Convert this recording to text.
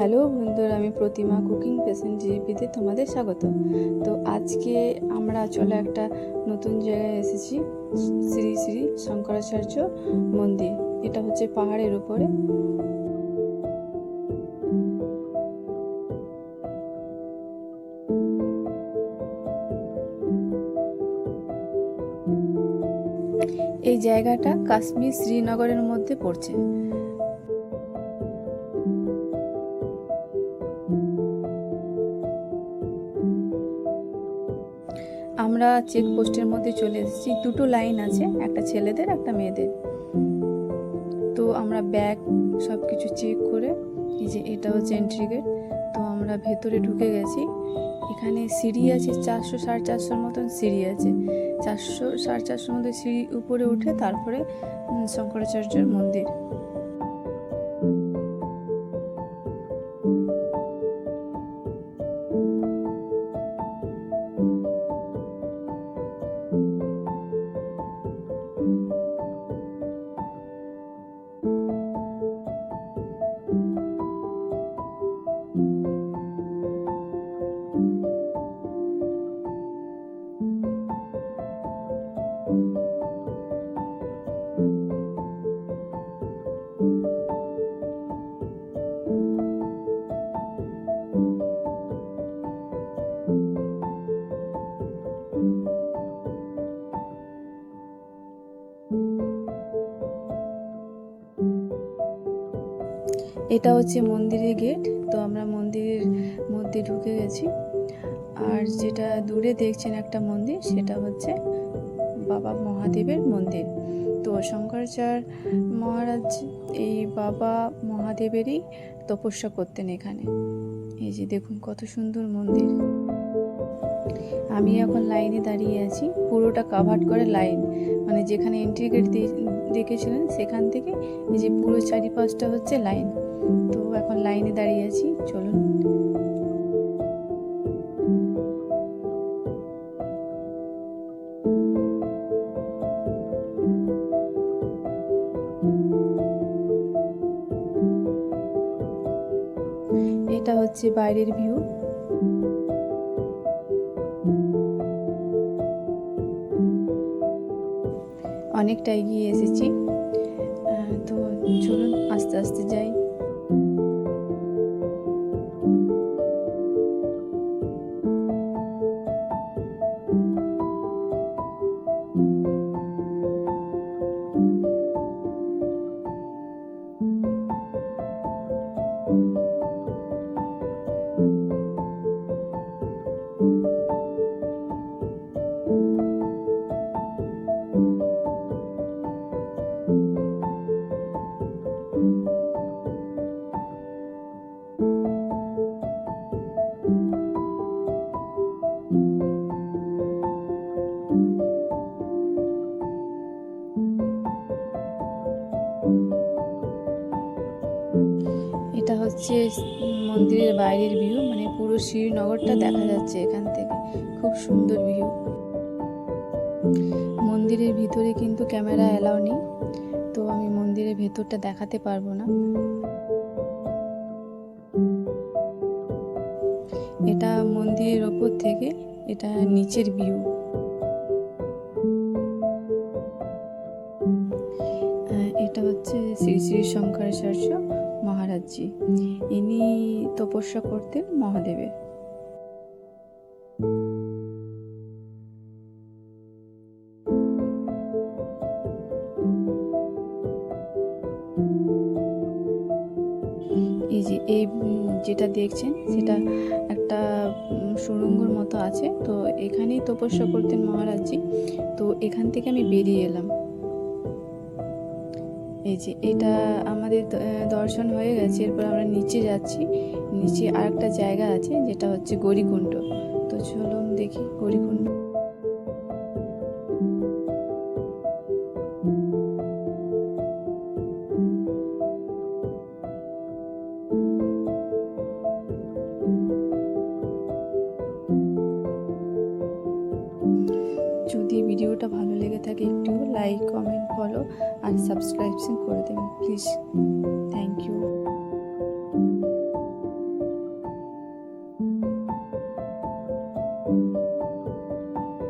Hello বন্ধুরা, আমি প্রতিমা, cooking patient জিপিতে তোমাদের স্বাগত। তো আজকে আমরা চলে একটা নতুন জায়গায় এসেছি, শ্রী শ্রী শঙ্করাচার্য মন্দির। এটা হচ্ছে পাহাড়ের উপরে। এই জায়গাটা কাশ্মীর শ্রীনগরের মধ্যে পড়ছে। আমরা চেকপোস্টের মধ্যে চলে এসেছি। দুটো লাইন আছে, একটা ছেলেদের, একটা মেয়েদের। তো আমরা ব্যাগ সব কিছু চেক করে, এই যে এটা হচ্ছে এন্ট্রি গেট তো আমরা ভেতরে ঢুকে গেছি। এখানে সিঁড়ি আছে চারশো, সাড়ে চারশোর মতন সিঁড়ি আছে। চারশো, সাড়ে চারশোর মধ্যে সিঁড়ি উপরে উঠে তারপরে শঙ্করাচার্যের মন্দির। এটা হচ্ছে মন্দিরের গেট, তো আমরা মন্দিরের মধ্যে ঢুকে গেছি। আর যেটা দূরে দেখছেন একটা মন্দির, সেটা হচ্ছে বাবা মহাদেবের মন্দির। তো শঙ্করাচার্য মহারাজ, এই বাবা মহাদেবেরই তপস্যা করতেন এখানে। এই যে দেখুন কত সুন্দর মন্দির। আমি এখন লাইনে দাঁড়িয়ে আছি, পুরোটা কাভার করে লাইন। মানে যেখানে এন্ট্রি গেট দেখেছিলেন, সেখান থেকে এই যে পুরো চারিপাশটা হচ্ছে লাইন। তো এখন লাইনে দাঁড়িয়ে আছি, চলুন। এটা হচ্ছে বাইরের ভিউ। অনেকটা এগিয়ে এসেছি। তো চলুন, আস্তে আস্তে যাই। হচ্ছে মন্দিরের বাইরের ভিউ মানে পুরো শ্রীনগরটা দেখা যাচ্ছে এখান থেকে। খুব সুন্দর ভিউ মন্দিরের ভিতরে কিন্তু ক্যামেরা অ্যালাউ নেই, তো আমি মন্দিরের ভেতরটা দেখাতে পারব না। এটা মন্দিরের ওপর থেকে, এটা নিচের ভিউ এটা হচ্ছে শ্রী শ্রী শঙ্করাচার্য। মহারাজজি ইনি তপস্যা করতেন মহাদেবের। এই যে, এই যেটা দেখছেন, সেটা একটা সুড়ঙ্গর মতো আছে। তো এখানেই তপস্যা করতেন মহারাজজি। তো এখান থেকে আমি বেরিয়ে এলাম। এই যে এটা আমাদের দর্শন হয়ে গেছে, এরপর আমরা নিচে যাচ্ছি। নিচে আর একটা জায়গা আছে, যেটা হচ্ছে গৌরীকুণ্ড তো চলুন দেখি গৌরীকুণ্ড যদি ভিডিওটা ভালো লেগে থাকে একটু লাইক কমেন্ট ফলো আর সাবস্ক্রাইবশন করে দেবেন প্লিজ